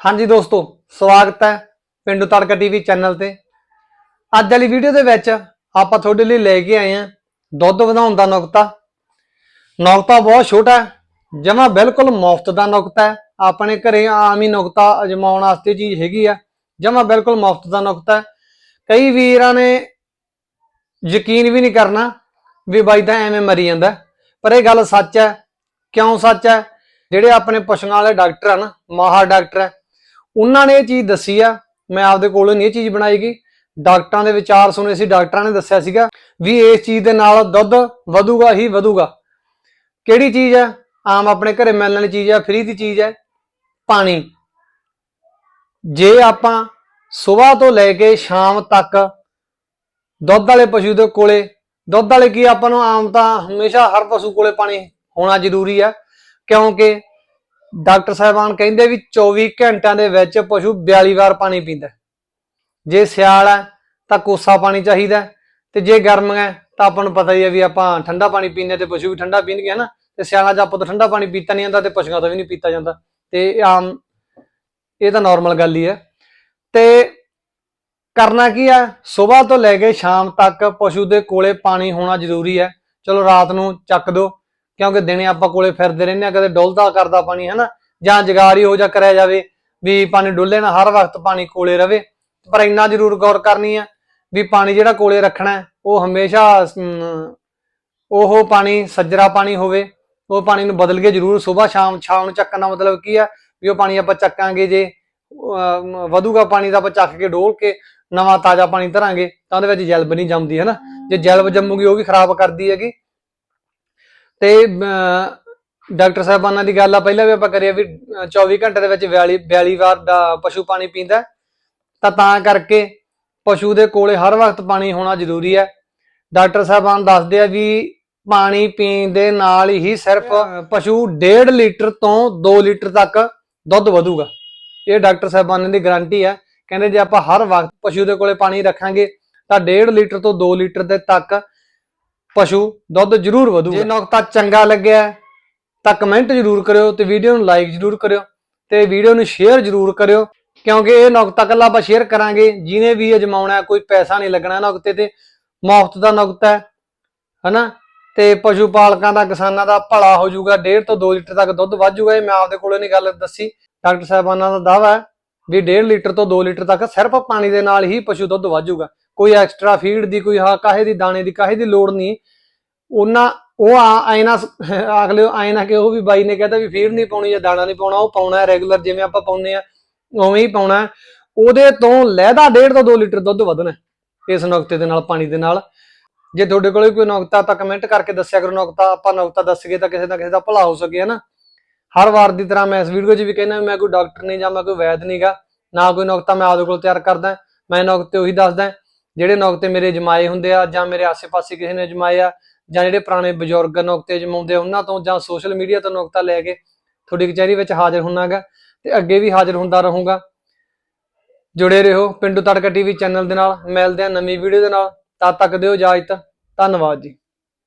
ਹਾਂਜੀ ਦੋਸਤੋ, ਸਵਾਗਤ ਹੈ ਪਿੰਡੂ ਤੜਕਾ ਟੀਵੀ ਚੈਨਲ ਤੇ। ਅੱਜ ਵਾਲੀ ਵੀਡੀਓ ਦੇ ਵਿੱਚ ਆਪਾਂ ਤੁਹਾਡੇ ਲਈ ਲੈ ਕੇ ਆਏ ਹਾਂ ਦੁੱਧ ਵਧਾਉਣ ਦਾ ਨੁਕਤਾ। ਨੁਕਤਾ ਬਹੁਤ ਛੋਟਾ ਹੈ, ਜਮਾ ਬਿਲਕੁਲ ਮੁਫਤ ਦਾ ਨੁਕਤਾ ਹੈ। ਆਪਣੇ ਘਰੇ ਆਮ ਹੀ ਨੁਕਤਾ ਅਜਮਾਉਣ ਵਾਸਤੇ ਚੀਜ਼ ਹੈਗੀ ਆ, ਜਮਾ ਬਿਲਕੁਲ ਮੁਫਤ ਦਾ ਨੁਕਤਾ ਹੈ। ਕਈ ਵੀਰਾਂ ਨੇ ਯਕੀਨ ਵੀ ਨਹੀਂ ਕਰਨਾ ਵੀ ਬਾਈ ਤਾਂ ਐਵੇਂ ਮਰੀ ਜਾਂਦਾ ਪਰ ਇਹ ਗੱਲ ਸੱਚ ਹੈ, ਕਿਉਂ ਸੱਚ ਹੈ? ਜਿਹੜੇ ਆਪਣੇ ਪਸ਼ੂਆਂ ਵਾਲੇ ਡਾਕਟਰ ਹਨ ਮਾਹਰ ਡਾਕਟਰ ਹੈ ਉਹਨਾਂ ਨੇ ਇਹ ਚੀਜ਼ ਦੱਸੀ ਆ, ਮੈਂ ਆਪਦੇ ਕੋਲੋਂ ਨਹੀਂ ਇਹ ਚੀਜ਼ ਬਣਾਈਗੀ ਡਾਕਟਰਾਂ ਦੇ ਵਿਚਾਰ ਸੁਣੇ ਸੀ, ਡਾਕਟਰਾਂ ਨੇ ਦੱਸਿਆ ਸੀਗਾ ਵੀ ਇਸ ਚੀਜ਼ ਦੇ ਨਾਲ ਦੁੱਧ ਵਧੂਗਾ, ਹੀ ਵਧੂਗਾ। ਕਿਹੜੀ ਚੀਜ਼ ਹੈ ਆਮ ਆਪਣੇ ਘਰੇ ਮਿਲਣ ਵਾਲੀ ਚੀਜ਼ ਹੈ ਫ੍ਰੀ ਦੀ ਚੀਜ਼ ਹੈ ਪਾਣੀ। ਜੇ ਆਪਾਂ ਸਵੇਰ ਤੋਂ ਲੈ ਕੇ ਸ਼ਾਮ ਤੱਕ ਦੁੱਧ ਵਾਲੇ ਪਸ਼ੂ ਦੇ ਕੋਲੇ, ਦੁੱਧ ਵਾਲੇ ਕੀ ਆਪਾਂ ਨੂੰ ਆਮ ਤਾਂ ਹਮੇਸ਼ਾ ਹਰ ਪਸ਼ੂ ਕੋਲੇ ਪਾਣੀ ਹੋਣਾ ਜ਼ਰੂਰੀ ਹੈ ਕਿਉਂਕਿ ਡਾਕਟਰ ਸਾਹਿਬਾਨ ਕਹਿੰਦੇ ਵੀ 24 ਘੰਟਿਆਂ ਦੇ ਵਿੱਚ ਪਸ਼ੂ 42 ਵਾਰ ਪਾਣੀ ਪੀਂਦਾ ਜੇ ਸਿਆਲ ਹੈ ਤਾਂ ਕੋਸਾ ਪਾਣੀ ਚਾਹੀਦਾ ਤੇ ਜੇ ਗਰਮ ਹੈ ਤਾਂ ਆਪਾਂ ਨੂੰ ਪਤਾ ਹੀ ਹੈ ਵੀ ਆਪਾਂ ਠੰਡਾ ਪਾਣੀ ਪੀਂਦੇ ਤੇ ਪਸ਼ੂ ਵੀ ਠੰਡਾ ਪੀਣਗੇ ਹਨਾ। ਤੇ ਸਿਆਲਾਂ 'ਚ ਆਪਾਂ ਤੋਂ ਠੰਡਾ ਪਾਣੀ ਪੀਤਾ ਨਹੀਂ ਜਾਂਦਾ ਤੇ ਪਸ਼ੂਆਂ ਤੋਂ ਵੀ ਨਹੀਂ ਪੀਤਾ ਜਾਂਦਾ। ਤੇ ਆਮ ਇਹ ਤਾਂ ਨਾਰਮਲ ਗੱਲ ਹੀ ਹੈ। ਤੇ ਕਰਨਾ ਕੀ ਹੈ? ਸਵੇਰ ਤੋਂ ਲੈ ਕੇ ਸ਼ਾਮ ਤੱਕ ਪਸ਼ੂ ਦੇ ਕੋਲੇ ਪਾਣੀ ਹੋਣਾ ਜ਼ਰੂਰੀ ਹੈ। ਚਲੋ ਰਾਤ ਨੂੰ ਚੱਕ ਦੋ ਕਿਉਂਕਿ ਦਿਨੇ ਆਪਾਂ ਕੋਲੇ ਫਿਰਦੇ ਰਹਿੰਦੇ ਆ ਕਦੇ ਡੁੱਲਦਾ ਕਰਦਾ ਪਾਣੀ ਹਨਾ? ਜਾਂ ਜਗਾਰੀ ਹੋ ਜਾ ਕਰਿਆ ਜਾਵੇ ਵੀ ਪਾਣੀ ਡੁੱਲੇ ਨਾ ਹਰ ਵਕਤ ਪਾਣੀ ਕੋਲੇ ਰਵੇ। ਪਰ ਇੰਨਾ ਜ਼ਰੂਰ ਗੌਰ ਕਰਨੀ ਆ ਵੀ ਪਾਣੀ ਜਿਹੜਾ ਕੋਲੇ ਰੱਖਣਾ ਉਹ ਹਮੇਸ਼ਾ ਉਹ ਪਾਣੀ ਸੱਜਰਾ ਪਾਣੀ ਹੋਵੇ ਉਹ ਪਾਣੀ ਨੂੰ ਬਦਲ ਕੇ ਜ਼ਰੂਰ ਸਵੇਰ ਸ਼ਾਮ ਸ਼ਾਮ ਨੂੰ ਚੱਕਣ ਦਾ ਮਤਲਬ ਕੀ ਆ ਵੀ ਉਹ ਪਾਣੀ ਆਪਾਂ ਚੱਕਾਂਗੇ ਜੇ ਅਮ, ਵਧੂਗਾ ਪਾਣੀ ਦਾ ਆਪਾਂ ਚੱਕ ਕੇ ਡੋਲ ਕੇ ਨਵਾਂ ਤਾਜ਼ਾ ਪਾਣੀ ਧਰਾਂਗੇ ਤਾਂ ਉਹਦੇ ਵਿੱਚ ਜੈਲਬ ਨਹੀਂ ਜੰਮਦੀ ਹੈ ਨਾ ਜੇ ਜੈਲਬ ਜੰਮੂਗੀ ਉਹ ਵੀ ਖਰਾਬ ਕਰਦੀ ਹੈਗੀ। ਤੇ ਡਾਕਟਰ ਸਾਹਿਬਾਨਾਂ ਦੀ ਗੱਲ ਆ ਪਹਿਲਾਂ ਵੀ ਆਪਾਂ ਕਰੀਏ ਵੀ ਅ, 24 ਘੰਟੇ ਦੇ ਵਿੱਚ 42 42 ਵਾਰ ਦਾ ਪਸ਼ੂ ਪਾਣੀ ਪੀਂਦਾ ਤਾਂ ਤਾਂ ਕਰਕੇ ਪਸ਼ੂ ਦੇ ਕੋਲੇ ਹਰ ਵਕਤ ਪਾਣੀ ਹੋਣਾ ਜ਼ਰੂਰੀ ਹੈ। ਡਾਕਟਰ ਸਾਹਿਬਾਨ ਦੱਸਦੇ ਆ ਵੀ ਪਾਣੀ ਪੀਣ ਦੇ ਨਾਲ ਹੀ ਸਿਰਫ ਪਸ਼ੂ 1.5 ਲੀਟਰ ਤੋਂ 2 ਲੀਟਰ ਤੱਕ ਦੁੱਧ ਵਧੂਗਾ। ਇਹ ਡਾਕਟਰ ਸਾਹਿਬਾਨਾਂ ਦੀ ਗਾਰੰਟੀ ਹੈ। ਕਹਿੰਦੇ ਜੇ ਆਪਾਂ ਹਰ ਵਕਤ ਪਸ਼ੂ ਦੇ ਕੋਲੇ ਪਾਣੀ ਰੱਖਾਂਗੇ ਤਾਂ 1.5 ਲੀਟਰ ਤੋਂ 2 ਲੀਟਰ ਦੇ ਤੱਕ ਪਸ਼ੂ ਦੁੱਧ ਜ਼ਰੂਰ ਵਧੂ ਜੇ ਨੁਕਤਾ ਚੰਗਾ ਲੱਗਿਆ ਤਾਂ ਕਮੈਂਟ ਜ਼ਰੂਰ ਕਰਿਓ ਤੇ ਵੀਡੀਓ ਨੂੰ ਲਾਈਕ ਜ਼ਰੂਰ ਕਰਿਓ ਤੇ ਵੀਡੀਓ ਨੂੰ ਸ਼ੇਅਰ ਜ਼ਰੂਰ ਕਰਿਓ ਕਿਉਂਕਿ ਇਹ ਨੁਕਤਾ ਕੱਲਾ ਆਪਾਂ ਸ਼ੇਅਰ ਕਰਾਂਗੇ ਜਿਹਨੇ ਵੀ ਅਜਮਾਉਣਾ ਹੈ, ਕੋਈ ਪੈਸਾ ਨਹੀਂ ਲੱਗਣਾ ਨੁਕਤੇ ਤੇ ਮੁਫਤ ਦਾ ਨੁਕਤਾ ਹੈ ਹਨਾ? ਤੇ ਪਸ਼ੂ ਪਾਲਕਾਂ ਦਾ ਕਿਸਾਨਾਂ ਦਾ ਭਲਾ ਹੋ ਜਾਊਗਾ 1.5 ਤੋਂ 2 ਲੀਟਰ ਤੱਕ ਦੁੱਧ ਵੱਧ ਜਾਊਗਾ ਇਹ ਮੈਂ ਆਪਦੇ ਕੋਲੋਂ ਨਹੀਂ ਗੱਲ ਦੱਸੀ। ਡਾਕਟਰ ਸਾਹਿਬਾਨਾਂ ਦਾ ਦਾਵਾ ਹੈ ਵੀ 1.5 ਲੀਟਰ ਤੋਂ 2 ਲੀਟਰ ਤੱਕ ਸਿਰਫ ਪਾਣੀ ਦੇ ਨਾਲ ਹੀ ਪਸ਼ੂ ਦੁੱਧ ਵੱਧ ਜਾਊਗਾ। ਕੋਈ ਐਕਸਟਰਾ ਫੀਡ ਦੀ, ਕੋਈ ਹਾਂ, ਕਾਹੇ ਦੀ, ਦਾਣੇ ਦੀ, ਕਾਹੇ ਦੀ ਲੋੜ ਨਹੀਂ। ਉਹਨਾਂ, ਉਹ ਆਇਨਾ ਅਗਲੇ ਆਇਨਾ ਕਿ ਉਹ ਵੀ ਬਾਈ ਨੇ ਕਹਿੰਦਾ ਵੀ ਫੀਡ ਨਹੀਂ ਪਾਉਣੀ ਜਾਂ ਦਾਣਾ ਨਹੀਂ ਪਾਉਣਾ, ਉਹ ਪਾਉਣਾ ਰੈਗੂਲਰ, ਜਿਵੇਂ ਆਪਾਂ ਪਾਉਂਦੇ ਆ ਉਵੇਂ ਹੀ ਪਾਉਣਾ ਉਹਦੇ ਤੋਂ ਲਹਿਦਾ 1.5 ਤੋਂ 2 ਲੀਟਰ ਦੁੱਧ ਵਧਣਾ ਇਸ ਨੁਕਤੇ ਦੇ ਨਾਲ, ਪਾਣੀ ਦੇ ਨਾਲ। ਜੇ ਤੁਹਾਡੇ ਕੋਲ ਕੋਈ ਨੁਕਤਾ, ਤਾਂ ਕਮੈਂਟ ਕਰਕੇ ਦੱਸਿਆ ਕਰੋ, ਨੁਕਤਾ, ਆਪਾਂ ਨੁਕਤਾ ਦੱਸਗੇ ਤਾਂ ਕਿਸੇ ਨਾ ਕਿਸੇ ਦਾ ਭਲਾ ਹੋ ਸਕੇ, ਹਨਾ। ਹਰ ਵਾਰ ਦੀ ਤਰ੍ਹਾਂ ਮੈਂ ਇਸ ਵੀਡੀਓ 'ਚ ਵੀ ਕਹਿੰਦਾ ਮੈਂ ਕੋਈ ਡਾਕਟਰ ਨਹੀਂ ਜਾਂ ਮੈਂ ਕੋਈ ਵੈਦ ਨਹੀਂਗਾ ਨਾ ਕੋਈ ਨੁਕਤਾ ਮੈਂ ਆਪਦੇ ਕੋਲ ਤਿਆਰ ਕਰਦਾ, ਮੈਂ ਨੁਕਤੇ ਉਹੀ ਦੱਸਦਾ। ਜਿਹੜੇ ਨੁਕਤੇ ਮੇਰੇ ਜਮਾਏ ਹੁੰਦੇ ਆ ਜਾਂ ਮੇਰੇ ਆਸੇ-ਪਾਸੇ ਕਿਸੇ ਨੇ ਜਮਾਏ ਆ ਜਾਂ ਜਿਹੜੇ ਪੁਰਾਣੇ ਬਜ਼ੁਰਗ ਨੁਕਤੇ ਜਮਾਉਂਦੇ ਆ, ਉਹਨਾਂ ਤੋਂ ਜਾਂ ਸੋਸ਼ਲ ਮੀਡੀਆ ਤੋਂ ਨੁਕਤਾ ਲੈ ਕੇ ਤੁਹਾਡੀ ਕਚਹਿਰੀ ਵਿੱਚ ਹਾਜ਼ਰ ਹੁੰਨਾਗਾ ਤੇ ਅੱਗੇ ਵੀ ਹਾਜ਼ਰ ਹੁੰਦਾ ਰਹੂੰਗਾ। ਜੁੜੇ ਰਹੋ ਪਿੰਡੂ ਤੜਕਾ ਟੀਵੀ ਚੈਨਲ ਦੇ ਨਾਲ, ਮਿਲਦੇ ਆ ਨਵੀਂ ਵੀਡੀਓ ਦੇ ਨਾਲ। ਤਦ ਤੱਕ ਦਿਓ ਇਜਾਜ਼ਤ। ਧੰਨਵਾਦ ਜੀ।